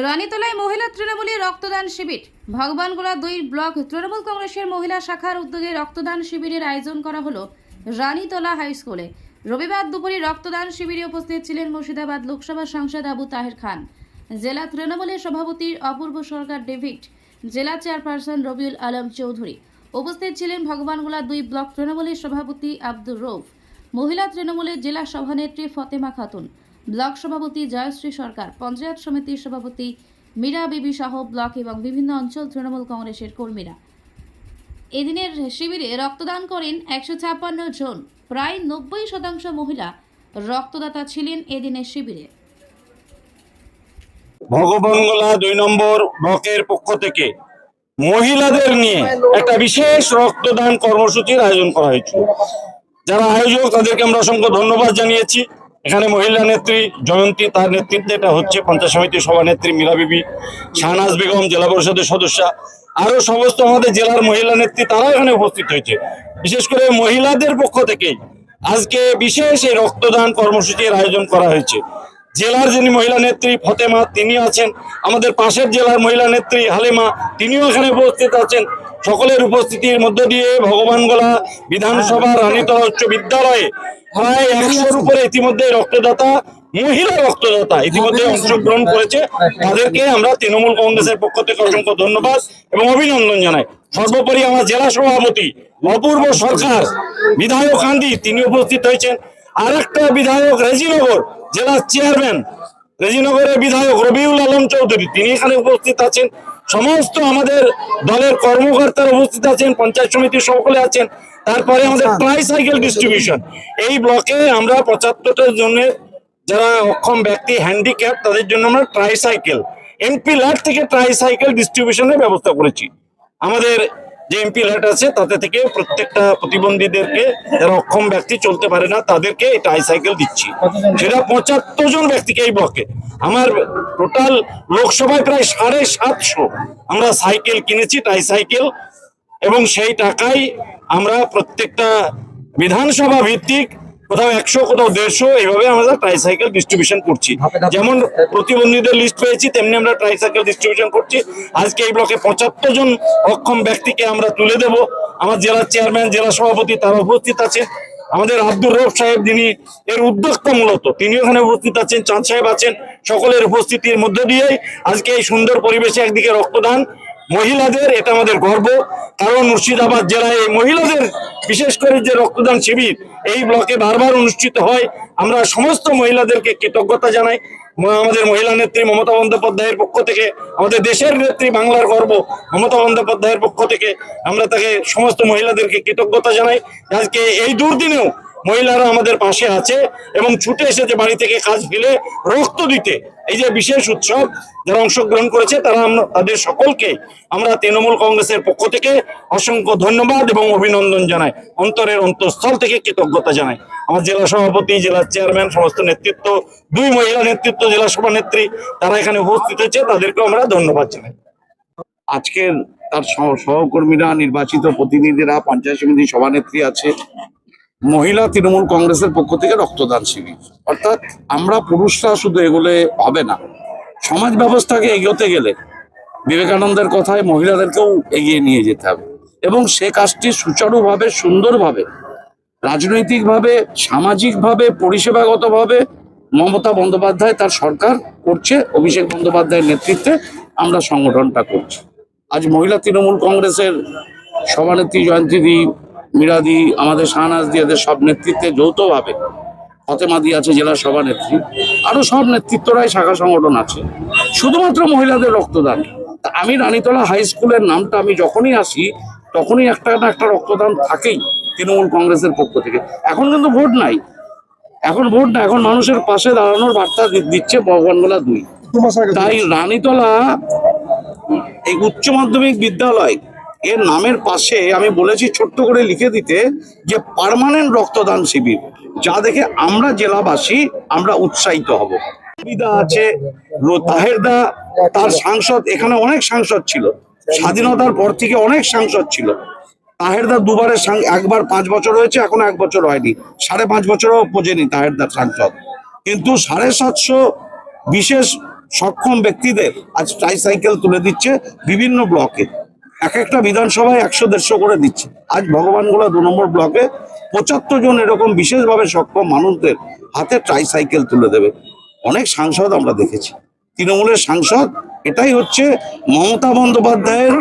রানীতলায় মহিলা তৃণমূলের রক্তদান শিবির। ভগবানগোলা দুই ব্লক তৃণমূল কংগ্রেসের মহিলা শাখার উদ্যোগে রক্তদান শিবিরের আয়োজন করা হলো রানীতলা হাই স্কুলে। রবিবার দুপুরে রক্তদান শিবিরে উপস্থিত ছিলেন মুর্শিদাবাদ লোকসভা সাংসদ আবু তাহের খান। জেলা তৃণমূলের সভাপতি অপূর্ব সরকার ডেভিড, জেলা চেয়ারপারসন রবিউল আলম চৌধুরী। উপস্থিত ছিলেন ভগবানগোলা দুই ব্লক তৃণমূলের সভাপতি আব্দুর রৌফ মহিলা তৃণমূলের জেলা সভানেত্রী ফতেমা খাতুন। ব্লক সভাপতি জয়শ্রী সরকার, পঞ্চায়েত সমিতির সভাপতি মীরা বিবি সহ ব্লক এবং বিভিন্ন অঞ্চল তৃণমূল কংগ্রেসের কর্মীরা। এদিনের শিবিরে রক্তদান করেন একশো ছাপ্পান্ন জন, প্রায় নব্বই শতাংশ মহিলা রক্তদাতা ছিলেন এদিনের শিবিরে। ভগবঙ্গলা দুই নম্বর ব্লকের পক্ষ থেকে মহিলাদের নিয়ে একটা বিশেষ রক্তদান কর্মসূচির আয়োজন করা হয়েছিল। যারা আয়োজক, তাদেরকে আমরা অসংখ্য ধন্যবাদ জানিয়েছি। এখানে মহিলা নেত্রী জয়ন্তী, তার নেতৃত্বে এটা হচ্ছে পঞ্চায়েত সমিতির সভানেত্রী মীরা বিবি, শাহনাজ বেগম জেলা পরিষদের সদস্যা, আরও সমস্ত আমাদের জেলার মহিলা নেত্রী তারা এখানে উপস্থিত হয়েছে। বিশেষ করে মহিলাদের পক্ষ থেকে আজকে বিশেষ এই রক্তদান কর্মসূচির আয়োজন করা হয়েছে। জেলার যিনি মহিলা নেত্রী ফতেমা তিনি আছেন। আমাদের পাশের জেলার মহিলা নেত্রী হালেমা, তিনিও এখানে উপস্থিত আছেন। সকলের উপস্থিতির মধ্য দিয়ে ভগবানগোলা বিধানসভা রানীতলা উচ্চ বিদ্যালয়ে প্রায় একশোর উপরে ইতিমধ্যে রক্তদাতা মহিলা রক্তদাতা ইতিমধ্যে অংশগ্রহণ করেছে। তাদেরকে আমরা তৃণমূল কংগ্রেসের পক্ষ থেকে অসংখ্য ধন্যবাদ এবং অভিনন্দন জানাই। সর্বোপরি আমার জেলা সভাপতি অপূর্ব সরকার বিধায়ক কান্দি তিনি উপস্থিত হয়েছেন। আর একটা বিধায়ক রেজিনগর জেলার চেয়ারম্যান রেজিনগরের বিধায়ক রবিউল আলম চৌধুরী তিনি এখানে উপস্থিত আছেন। সমস্ত আমাদের দলের কর্মকর্তারা উপস্থিত আছেন পঞ্চায়েত সমিতির সকলে আছেন তারপরে আমাদের ট্রাইসাইকেল ডিস্ট্রিবিউশন এই ব্লকে আমরা পঁচাত্তরটা জনের যারা অক্ষম ব্যক্তি হ্যান্ডিক্যাপ তাদের জন্য আমরা ট্রাইসাইকেল এমপি ল্যাট থেকে ট্রাইসাইকেল ডিস্ট্রিবিউশনের ব্যবস্থা করেছি। আমাদের যে এমপি ল্যাট আছে তাতে থেকে প্রত্যেকটা প্রতিবন্ধীদেরকে যারা অক্ষম ব্যক্তি চলতে পারে না তাদেরকে এই সাইকেল দিচ্ছি। সেটা পঁচাত্তর জন ব্যক্তিকে এই ব্লকে আমার টোটাল লোকসভায় প্রায় সাড়ে সাতশো আমরা সাইকেল কিনেছি টাই সাইকেল এবং সেই টাকায় আমরা প্রত্যেকটা বিধানসভা ভিত্তিক কোথাও একশো কোথাও দেড়শো এইভাবে আমরা ট্রাইসাইকেল ডিস্ট্রিবিউশন করছি। যেমন প্রতিবন্ধীদের লিস্ট পেয়েছি তেমনি আমরা ট্রাইসাইকেল ডিস্ট্রিবিউশন করছি। আজকে এই ব্লকে পঁচাত্তর জন অক্ষম ব্যক্তিকে আমরা তুলে দেব। আমার জেলার চেয়ারম্যান জেলা সভাপতি তারা উপস্থিত আছে আমাদের আব্দুর রব সাহেব যিনি এর উদ্যোক্তা মূলত তিনি ওখানে উপস্থিত আছেন চাঁদ সাহেব আছেন সকলের উপস্থিতির মধ্য দিয়েই আজকে এই সুন্দর পরিবেশে একদিকে রক্তদান মহিলাদের, এটা আমাদের গর্ব। কারণ মুর্শিদাবাদ জেলায় এই মহিলাদের, বিশেষ করে যে রক্তদান শিবির, এই ব্লকে বারবার অনুষ্ঠিত হয়। আমরা সমস্ত মহিলাদেরকে কৃতজ্ঞতা জানাই। আমাদের মহিলা নেত্রী মমতা বন্দ্যোপাধ্যায়ের পক্ষ থেকে, আমাদের দেশের নেত্রী বাংলার গর্ব মমতা বন্দ্যোপাধ্যায়ের পক্ষ থেকে, আমরা তাকে সমস্ত মহিলাদেরকে কৃতজ্ঞতা জানাই। আজকে এই দুর্দিনেও মহিলারা আমাদের পাশে আছে এবং ছুটে এসেছে বাড়ি থেকে কাজ ফেলে রক্ত দিতে। এই যে বিশেষ উৎসব যারা অংশগ্রহণ করেছে, তারা আমরা তাদের সকলকে আমরা তৃণমূল কংগ্রেসের পক্ষ থেকে অসংখ্য ধন্যবাদ এবং অভিনন্দন জানাই। অন্তরের অন্তঃস্থল থেকে কৃতজ্ঞতা জানাই। আমার জেলা সভাপতি, জেলা চেয়ারম্যান, সমস্ত নেতৃত্ব, দুই মহিলা নেতৃত্ব, জেলা সভানেত্রী, তারা এখানে উপস্থিত হয়েছে, তাদেরকেও আমরা ধন্যবাদ জানাই। আজকের তার সহ- সহকর্মীরা, নির্বাচিত প্রতিনিধিরা, পঞ্চায়েত সমিতি সভানেত্রী আছে। মহিলা তৃণমূল কংগ্রেসের পক্ষ থেকে রক্তদান শিবির। অর্থাৎ আমরা পুরুষরা শুধু এগোলে হবে না, সমাজ ব্যবস্থাকে এগোতে গেলে বিবেকানন্দের কথায় মহিলাদেরকেও এগিয়ে নিয়ে যেতে হবে। এবং সে কাজটি সুচারুভাবে, সুন্দরভাবে, রাজনৈতিকভাবে, সামাজিকভাবে, পরিষেবাগতভাবে মমতা বন্দ্যোপাধ্যায় তার সরকার করছে, অভিষেক বন্দ্যোপাধ্যায়ের নেতৃত্বে আমরা সংগঠনটা করছি। আজ মহিলা তৃণমূল কংগ্রেসের সভানেত্রী জয়ন্তীদি মীরাদি আমাদের শাহনাজ এদের সব নেতৃত্বে যৌথভাবে ফতেমাদি আছে জেলা সভানেত্রী আরও সব নেতৃত্বরাই শাখা সংগঠন আছে। শুধুমাত্র মহিলাদের রক্তদান। আমি রানীতলা হাই স্কুলের নামটা আমি যখনই আসি তখনই একটা না একটা রক্তদান থাকেই তৃণমূল কংগ্রেসের পক্ষ থেকে। এখন কিন্তু ভোট নাই। এখন ভোট না এখন মানুষের পাশে দাঁড়ানোর বার্তা দিচ্ছে ভগবানগোলা দুই। তাই রানীতলা এই উচ্চ মাধ্যমিক বিদ্যালয় এর নামের পাশে আমি বলেছি ছোট্ট করে লিখে দিতে যে পার্মানেন্ট রক্তদান শিবির, যা দেখে আমরা জেলাবাসী আমরা উৎসাহিত হব। সুবিধা আছে তাহেরদা তার সাংসদ, এখানে অনেক সাংসদ ছিল। স্বাধীনতার পর থেকে অনেক সাংসদ ছিল। তাহেরদা দুবারের একবার পাঁচ বছর হয়েছে, এখন এক বছর হয়নি। সাড়ে পাঁচ বছরও পোজেনি তাহেরদার সাংসদ। কিন্তু সাড়ে সাতশো বিশেষ সক্ষম ব্যক্তিদের আজ ট্রাইসাইকেল তুলে দিচ্ছে বিভিন্ন ব্লকে এক একটা বিধানসভায় একশো, দেড়শো করে দিচ্ছে। আজ ভগবানগোলা দু নম্বর ব্লকে পঁচাত্তর জন এরকম বিশেষভাবে সক্ষম মানুষদের হাতে ট্রাইসাইকেল তুলে দেবে। অনেক সাংসদ আমরা দেখেছি। তৃণমূলের সাংসদ, এটাই হচ্ছে মমতা বন্দ্যোপাধ্যায়ের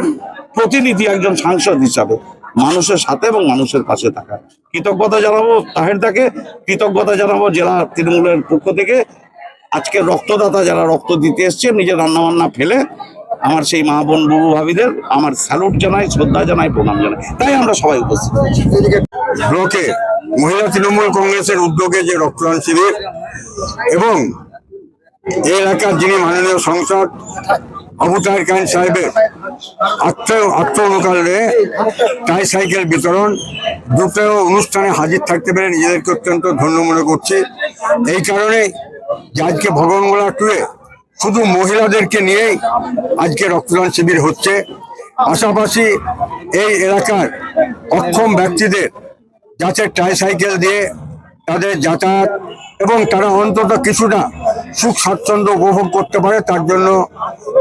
প্রতিনিধি একজন সাংসদ হিসাবে। মানুষের সাথে এবং মানুষের পাশে থাকা। কৃতজ্ঞতা জানাব তাহেরদাকে, কৃতজ্ঞতা জানাব জেলা তৃণমূলের পক্ষ থেকে। আজকে রক্তদাতা যারা রক্ত দিতে এসছে, নিজের রান্নাবান্না ফেলে আমার সেই মা বোন বুবু ভাবিদের আমার স্যালুট জানাই, শ্রদ্ধা জানাই, প্রণাম জানাই তাই আমরা সবাই উপস্থিত। ব্লকে মহিলা তৃণমূল কংগ্রেসের উদ্যোগে যে রক্তদান শিবির এবং এই এলাকার যিনি মাননীয় সংসদ অবতার খান সাহেবের আত্ম আত্মনুকালে ট্রাই সাইকেল বিতরণ দুটো অনুষ্ঠানে হাজির থাকতে পেরে নিজেদেরকে অত্যন্ত ধন্য মনে করছি এই কারণে আজকে ভগবানগোলা টুয়ে শুধু মহিলাদেরকে নিয়েই আজকে রক্তদান শিবির হচ্ছে। পাশাপাশি এই এলাকার অক্ষম ব্যক্তিদের যাতে ট্রাইসাইকেল দিয়ে তাদের যাতায়াত এবং তারা অন্তত কিছুটা সুখ স্বাচ্ছন্দ্য উপভোগ করতে পারে, তার জন্য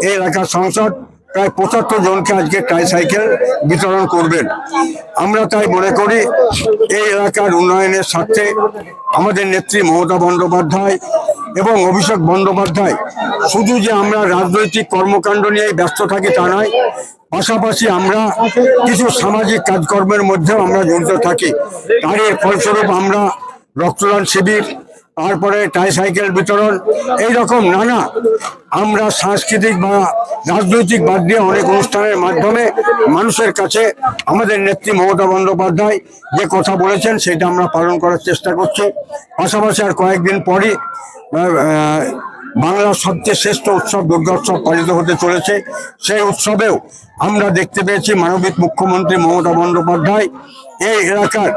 এই এলাকার সংসদ প্রায় পঁচাত্তর জনকে আজকে ট্রাইসাইকেল বিতরণ করবেন। আমরা তাই মনে করি, এই এলাকার উন্নয়নের স্বার্থে আমাদের নেত্রী মমতা বন্দ্যোপাধ্যায় এবং অভিষেক বন্দ্যোপাধ্যায়। শুধু যে আমরা রাজনৈতিক কর্মকাণ্ড নিয়ে ব্যস্ত থাকি তা নয়, পাশাপাশি আমরা কিছু সামাজিক কাজকর্মের মধ্যেও আমরা জড়িত থাকি। তারই ফলস্বরূপ আমরা রক্তদান শিবির তারপরে ট্রাইসাইকেল বিতরণ এই রকম নানা। আমরা সাংস্কৃতিক বা রাজনৈতিক বাদ দিয়ে অনেক অনুষ্ঠানের মাধ্যমে মানুষের কাছে আমাদের নেত্রী মমতা বন্দ্যোপাধ্যায় যে কথা বলেছেন, সেটা আমরা পালন করার চেষ্টা করছি। পাশাপাশি আর কয়েকদিন পরই বাংলার সবচেয়ে শ্রেষ্ঠ উৎসব দুর্গোৎসব পালিত হতে চলেছে। সেই উৎসবেও আমরা দেখতে পেয়েছি মানবিক মুখ্যমন্ত্রী মমতা বন্দ্যোপাধ্যায়। এই এলাকার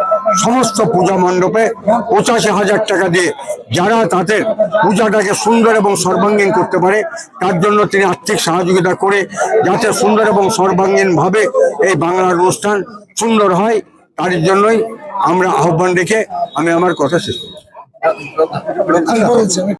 সমস্ত পূজা মণ্ডপে পঁচাশি হাজার টাকা দিয়ে যারা তাদের পূজাটাকে সুন্দর এবং সর্বাঙ্গীন করতে পারে, তার জন্য তিনি আর্থিক সহযোগিতা করে যাতে সুন্দর এবং সর্বাঙ্গীনভাবে এই বাংলার অনুষ্ঠান সুন্দর হয়, তার জন্যই আমরা আহ্বান রেখে আমি আমার কথা শেষ করছি।